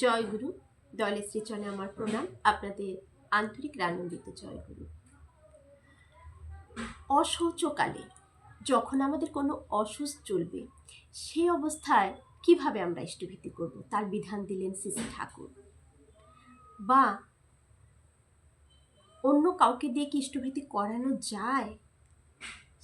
জয় গুরু দলের শ্রীচরণে আমার প্রণাম। আপনাদের আন্তরিক আনন্দিত জয় গুরু অশৌচকালে যখন আমাদের কোনো অসুস্থ চলবে, সেই অবস্থায় কীভাবে আমরা ইষ্টভীতি করব? তার বিধান দিলেন শ্রী ঠাকুর। বা অন্য কাউকে দিয়ে কি ইষ্টভীতি করানো যায়?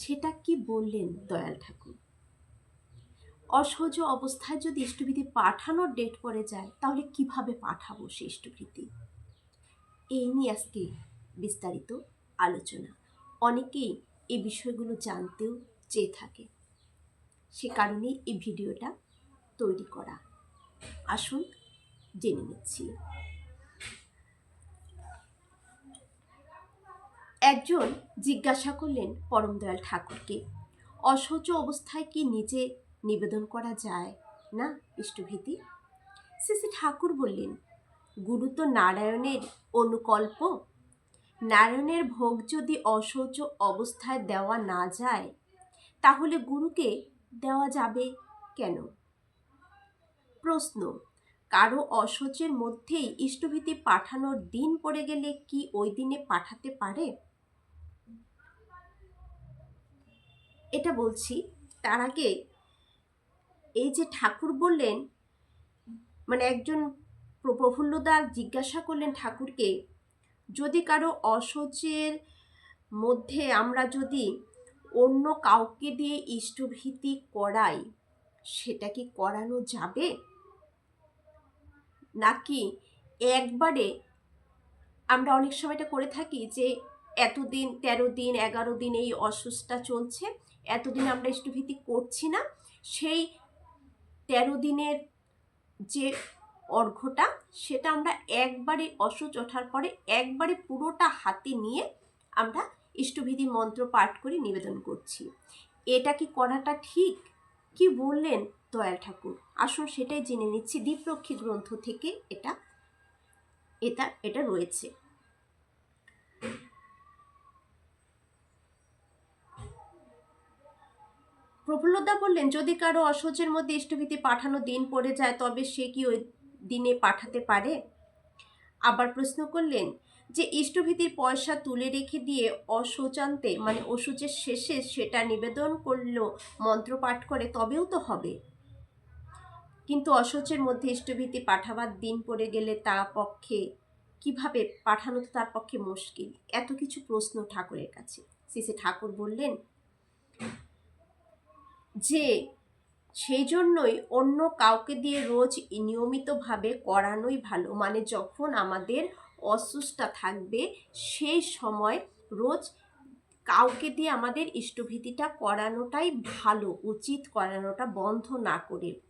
সেটা কি বললেন দয়াল ঠাকুর? অসহজ অবস্থায় যদি ইষ্টভীতি পাঠানোর ডেট পড়ে যায়, তাহলে কীভাবে পাঠাবো সেই ইষ্টভীতি এই নিয়ে আজকে বিস্তারিত আলোচনা। অনেকেই এই বিষয়গুলো জানতেও চেয়ে থাকে। সে কারণে এই ভিডিওটা তৈরি করা। আসুন জেনে নিচ্ছি। একজন জিজ্ঞাসা করলেন পরমদয়াল ঠাকুরকে অসহ্য অবস্থায় কি নিজে নিবেদন করা যায়, না, ইষ্টভীতি? শ্রী শ্রী ঠাকুর বললেন, গুরু তো নারায়ণের অনুকল্প। নারায়ণের ভোগ যদি অসহ্য অবস্থায় দেওয়া না যায়, তাহলে গুরুকে দেওয়া যাবে কেন? প্রশ্ন, কারও অসহ্যের মধ্যেই ইষ্টভীতি পাঠানোর দিন পড়ে গেলে কি ওই দিনে পাঠাতে পারে? এটা বলছি, তার আগে এই যে ঠাকুর বললেন মানে একজন প্র- প্রফুল্লদার জিজ্ঞাসা করলেন ঠাকুরকে, যদি কারও অসহ্যের মধ্যে আমরা যদি অন্য কাউকে দিয়ে ইষ্টভীতি করাই, সেটা কি করানো যাবে? নাকি একবারে আমরা অনেক সময় এটা করে থাকি যে এতদিন, তেরো দিন, এগারো দিন এই অসুস্থটা চলছে, এতদিন আমরা ইষ্টভীতি করছি না, সেই তেরো দিনের যে অর্ঘ্যটা, সেটা আমরা একবারে অসুচ ওঠার পরে একবারে পুরোটা হাতে নিয়ে আমরা ইষ্টবিধি মন্ত্র পাঠ করে নিবেদন করছি। এটা কি করাটা ঠিক? কি বললেন দয়াল ঠাকুর? আসুন সেটাই জেনে নিচ্ছি। দ্বীপরক্ষী গ্রন্থ থেকে এটা এটা এটা রয়েছে। প্রফুল্লদা বললেন, যদি কারও অসহ্যের মধ্যে ইষ্টভীতি পাঠানো দিন পড়ে যায়, তবে সে কি ওই দিনে পাঠাতে পারে? আবার প্রশ্ন করলেন, যে ইষ্টভীতির পয়সা তুলে রেখে দিয়ে অশোচান্তে মানে অসুচের শেষে সেটা নিবেদন করল মন্ত্র পাঠ করে, তবেও তো হবে? কিন্তু অসহ্যের মধ্যে ইষ্টভীতি পাঠাবার দিন পড়ে গেলে তার পক্ষে, কীভাবে পাঠানো তো তার পক্ষে মুশকিল? এত কিছু প্রশ্ন ঠাকুরের কাছে। শ্রী ঠাকুর বললেন যে সেই জন্যই অন্য কাউকে দিয়ে রোজ নিয়মিতভাবে করানোই ভালো। মানে যখন আমাদের অসুস্থটা থাকবে, সেই সময় রোজ কাউকে দিয়ে আমাদের ইষ্টভীতিটা করানোটাই ভালো, উচিত করানোটা বন্ধ না করে।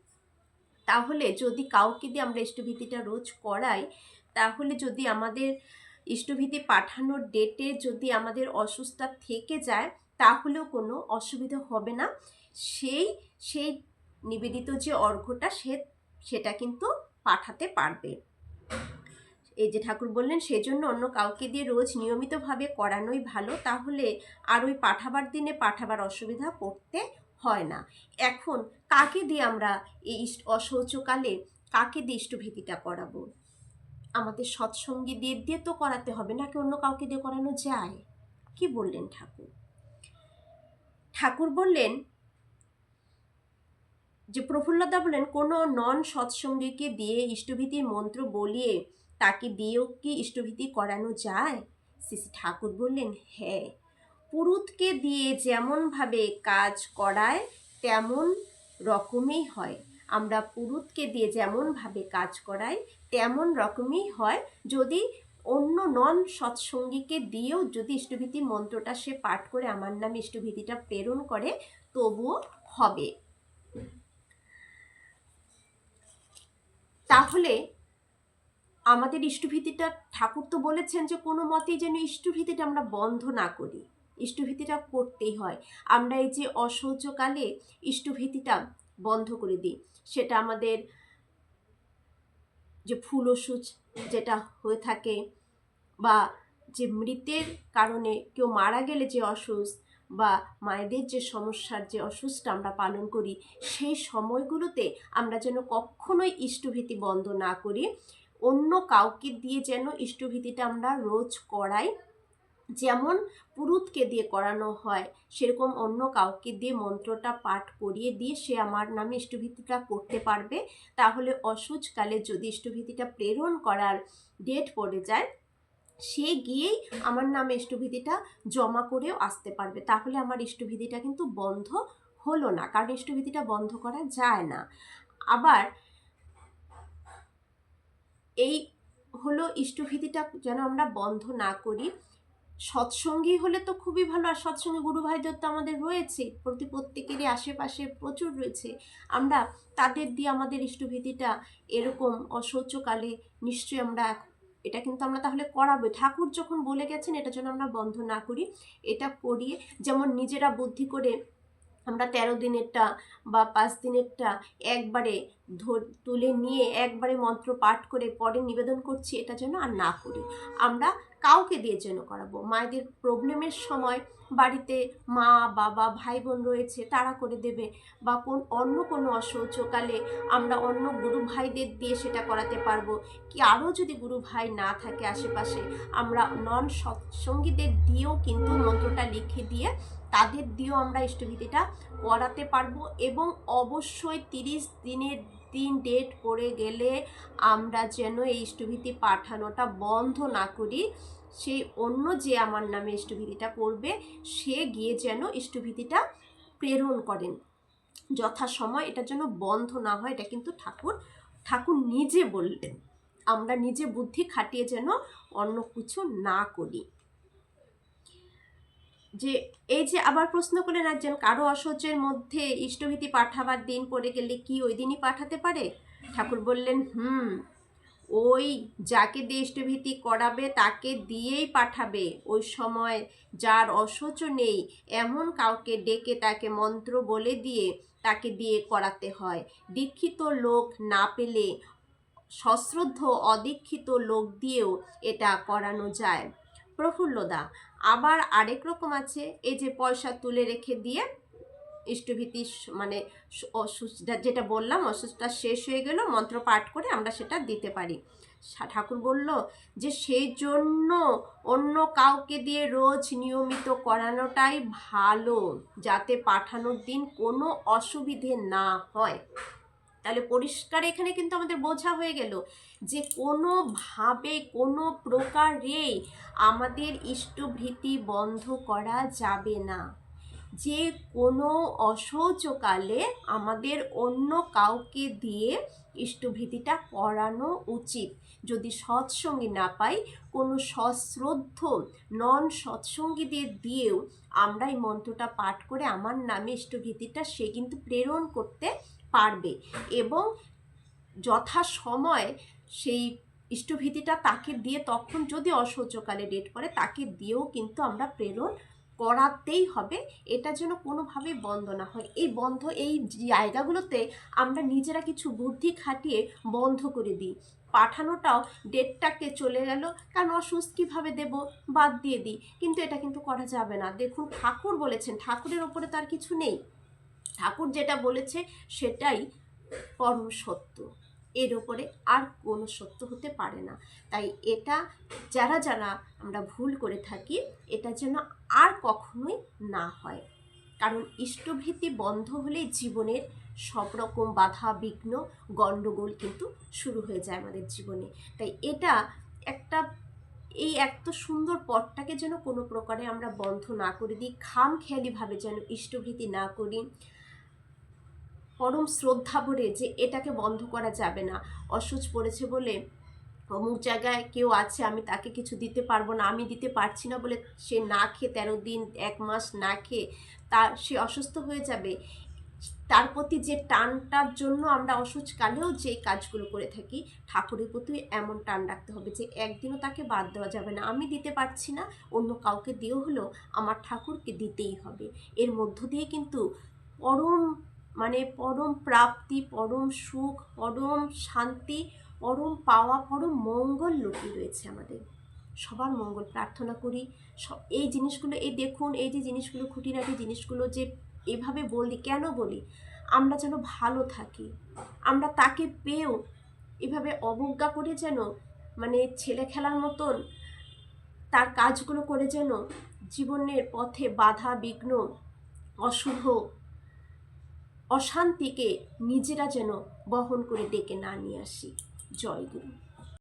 তাহলে যদি কাউকে দিয়ে আমরা ইষ্টভীতিটা রোজ করাই, তাহলে যদি আমাদের ইষ্টভীতি পাঠানোর ডেটে যদি আমাদের অসুস্থতা থেকে যায়, তাহলেও কোনো অসুবিধা হবে না। সেই সেই নিবেদিত যে অর্ঘ্যটা সে, সেটা কিন্তু পাঠাতে পারবে। এই যে ঠাকুর বললেন, সেজন্য অন্য কাউকে দিয়ে রোজ নিয়মিতভাবে করানোই ভালো, তাহলে আর ওই পাঠাবার দিনে পাঠাবার অসুবিধা পড়তে হয় না। এখন কাকে দিয়ে আমরা এই অশৌচকালে কাকে দিয়ে ইষ্টভীতিটা করাবো? আমাদের সৎসঙ্গী দিয়ে দিয়ে তো করাতে হবে, নাকি অন্য কাউকে দিয়ে করানো যায়? কি বললেন ঠাকুর? ঠাকুর বললেন যে প্রফুল্লতা বলেন, কোনো নন সৎসঙ্গীকে দিয়ে ইষ্টভীতির মন্ত্র বলিয়ে তাকে দিয়েও কি ইষ্টভীতি করানো যায়? শ্রী ঠাকুর বললেন হ্যাঁ। পুরুতকে দিয়ে যেমনভাবে কাজ করায়, তেমন রকমই হয়। আমরা পুরুতকে দিয়ে যেমনভাবে কাজ করাই, তেমন রকমই হয়। যদি অন্য নন সৎসঙ্গীকে দিয়েও যদি ইষ্টভীতি মন্ত্রটা সে পাঠ করে, আমার নামে ইষ্টভীতিটা প্রেরণ করে, তবুও হবে। তাহলে আমাদের ইষ্টভীতিটা ঠাকুর তো বলেছেন যে কোনো মতেই যেন ইষ্টভীতিটা আমরা বন্ধ না করি। ইষ্টভীতিটা করতেই হয়। আমরা এই যে অসহ্যকালে ইষ্টভীতিটা বন্ধ করে দিই, সেটা আমাদের যে ফুল ওষুধ যেটা হয়ে থাকে বা যে মৃতের কারণে কেউ মারা গেলে যে অসুস্থ বা মায়েদের যে সমস্যার যে অসুস্থ আমরা পালন করি, সেই সময়গুলোতে আমরা যেন কখনোই ইষ্টভীতি বন্ধ না করি। অন্য কাউকে দিয়ে যেন ইষ্টভীতিটা আমরা রোজ করাই। যেমন পুরুতকে দিয়ে করানো হয়, সেরকম অন্য কাউকে দিয়ে মন্ত্রটা পাঠ করিয়ে দিয়ে সে আমার নামে ইষ্টভীতিটা করতে পারবে। তাহলে অসুচকালে যদি ইষ্টভীতিটা প্রেরণ করার ডেট পড়ে যায় সে গিয়েই আমার নামে ইষ্টভীতিটা জমা করেও আসতে পারবে। তাহলে আমার ইষ্টভীতিটা কিন্তু বন্ধ হলো না, কারণ ইষ্টভীতিটা বন্ধ করা যায় না। আবার এই হলো ইষ্টভীতিটা যেন আমরা বন্ধ না করি। সৎসঙ্গী হলে তো খুবই ভালো, আর সৎসঙ্গী গুরু ভাইদের তো আমাদের রয়েছে, প্রতি প্রত্যেকেরই আশেপাশে প্রচুর রয়েছে। আমরা তাদের দিয়ে আমাদের ইষ্টভীতিটা এরকম অশৌচকালে নিশ্চয়ই আমরা এটা কিন্তু আমরা তাহলে করাবো। ঠাকুর যখন বলে গেছেন, এটা যেন আমরা বন্ধ না করি, এটা করিয়ে যেমন নিজেরা বুদ্ধি করে আমরা তেরো দিনেরটা বা পাঁচ দিনেরটা একবারে তুলে নিয়ে একবারে মন্ত্র পাঠ করে পরে নিবেদন করছি, এটা যেন আর না করি। আমরা কাউকে দিয়ে যেন করাবো? মায়েদের প্রবলেমের সময় বাড়িতে মা, বাবা ভাই বোন রয়েছে, তারা করে দেবে? বা কোন, অন্য কোনো অশৌচকালে আমরা অন্য গুরু ভাইদের দিয়ে সেটা করাতে পারব? কি আরও যদি গুরু ভাই না থাকে আশেপাশে, আমরা নন সৎসঙ্গীদের দিয়েও কিন্তু মন্ত্রটা লিখে দিয়ে তাদের দিয়েও আমরা ইষ্টভীতিটা করাতে পারব এবং অবশ্যই তিরিশ দিনের দিন ডেট পড়ে গেলে আমরা যেন এই ইষ্টভীতি পাঠানোটা বন্ধ না করি সেই অন্য যে আমার নামে ইষ্টভীতিটা করবে, সে গিয়ে যেন ইষ্টভীতিটা প্রেরণ করেন। যথাসময় এটা যেন বন্ধ না হয়, এটা কিন্তু ঠাকুর ঠাকুর নিজে বললেন। আমরা নিজে বুদ্ধি খাটিয়ে যেন অন্য কিছু না করি। যে এই যে আবার প্রশ্ন করলেন একজন, কারও অসহ্যের মধ্যে ইষ্টভীতি পাঠাবার দিন পড়ে গেলে কি ওই দিনই পাঠাতে পারে? ঠাকুর বললেন, হুম, ওই যাকে দিয়ে ইষ্টভীতি করাবে তাকে দিয়েই পাঠাবে। ওই সময় যার অসহ্য নেই, এমন কাউকে ডেকে তাকে মন্ত্র বলে দিয়ে তাকে দিয়ে করাতে হয়। দীক্ষিত লোক না পেলে সশ্রদ্ধ, অদীক্ষিত লোক দিয়েও এটা করানো যায়। প্রফুল্লদা আবার আরেক রকম আছে, এই যে পয়সা তুলে রেখে দিয়ে ইষ্টভীতি মানে যেটা বললাম অসুস্থটা শেষ হয়ে গেল, মন্ত্র পাঠ করে আমরা সেটা দিতে পারি। ঠাকুর বলল যে সেই জন্য অন্য কাউকে দিয়ে রোজ নিয়মিত করানোটাই ভালো, যাতে পাঠানোর দিন কোনো অসুবিধে না হয়। তাহলে পরিষ্কার এখানে কিন্তু আমাদের বোঝা হয়ে গেল যে কোনোভাবে, কোনো প্রকারেই আমাদের ইষ্টভীতি বন্ধ করা যাবে না। যে কোনো অসহ্যকালে আমাদের অন্য কাউকে দিয়ে ইষ্টভীতিটা করানো উচিত। যদি সৎসঙ্গী না পাই, কোনো সশ্রদ্ধ নন সৎসঙ্গীদের দিয়েও আমরা এই মন্ত্রটা পাঠ করে আমার নামে ইষ্টভীতিটা সে কিন্তু প্রেরণ করতে পারবে। এবং যথা সময় সেই ইষ্টভীতিটা তাকে দিয়ে তখন যদি অসহ্যকালে ডেট পড়ে, তাকে দিয়েও কিন্তু আমরা প্রেরণ করাতেই হবে। এটা যেন কোনোভাবেই বন্ধ না হয়। এই বন্ধ, এই জায়গাগুলোতে আমরা নিজেরা কিছু বুদ্ধি খাটিয়ে বন্ধ করে দিই। পাঠানোটাও ডেটটাকে চলে গেল, কারণ অসুস্থ কীভাবে দেব? বাদ দিয়ে দিই। কিন্তু এটা কিন্তু করা যাবে না। দেখুন, ঠাকুর বলেছেন, ঠাকুরের ওপরে তার কিছু নেই। ঠাকুর যেটা বলেছে সেটাই পরম সত্য। এর ওপরে আর কোনো সত্য হতে পারে না। তাই এটা যারা যারা আমরা ভুল করে থাকি, এটা যেন আর কখনোই না হয়। কারণ ইষ্টভীতি বন্ধ হলেই জীবনের সব রকম বাধা, বিঘ্ন, গণ্ডগোল কিন্তু শুরু হয়ে যায় আমাদের জীবনে। তাই এটা একটা, এই এত সুন্দর পথটাকে যেন কোনো প্রকারে আমরা বন্ধ না করে দিই খাম খেয়ালিভাবে যেন ইষ্টভীতি না করি। পরম শ্রদ্ধা ভরে যে এটাকে বন্ধ করা যাবে না। অসুচ পড়েছে বলে অমুক জায়গায় কেউ আছে, আমি তাকে কিছু দিতে পারব না, আমি দিতে পারছি না বলে সে না খেয়ে তেরো দিন, এক মাস না খেয়ে তার সে অসুস্থ হয়ে যাবে। তার প্রতি যে টানটার জন্য আমরা অসুচকালেও যে কাজগুলো করে থাকি, ঠাকুরের প্রতি এমন টান রাখতে হবে যে একদিনও তাকে বাদ দেওয়া যাবে না। আমি দিতে পারছি না, অন্য কাউকে দিয়েও হলেও আমার ঠাকুরকে দিতেই হবে। এর মধ্য দিয়ে কিন্তু পরম মানে পরম প্রাপ্তি, পরম সুখ, পরম শান্তি, পরম পাওয়া, পরম মঙ্গল লুকিয়ে রয়েছে আমাদের। সবার মঙ্গল প্রার্থনা করি। এই জিনিসগুলো, এই দেখুন, এই যে জিনিসগুলো, খুঁটিনাটি জিনিসগুলো যে এভাবে বলি, কেন বলি? আমরা যেন ভালো থাকি। আমরা তাকে পেয়েও এভাবে অবজ্ঞা করে যেন মানে ছেলে খেলার মতন তার কাজগুলো করে যেন জীবনের পথে বাধা, বিঘ্ন, অশুভ অশান্তিকে নিজেরা যেন বহন করে ডেকে না নিয়ে আসি। জয় গুরু।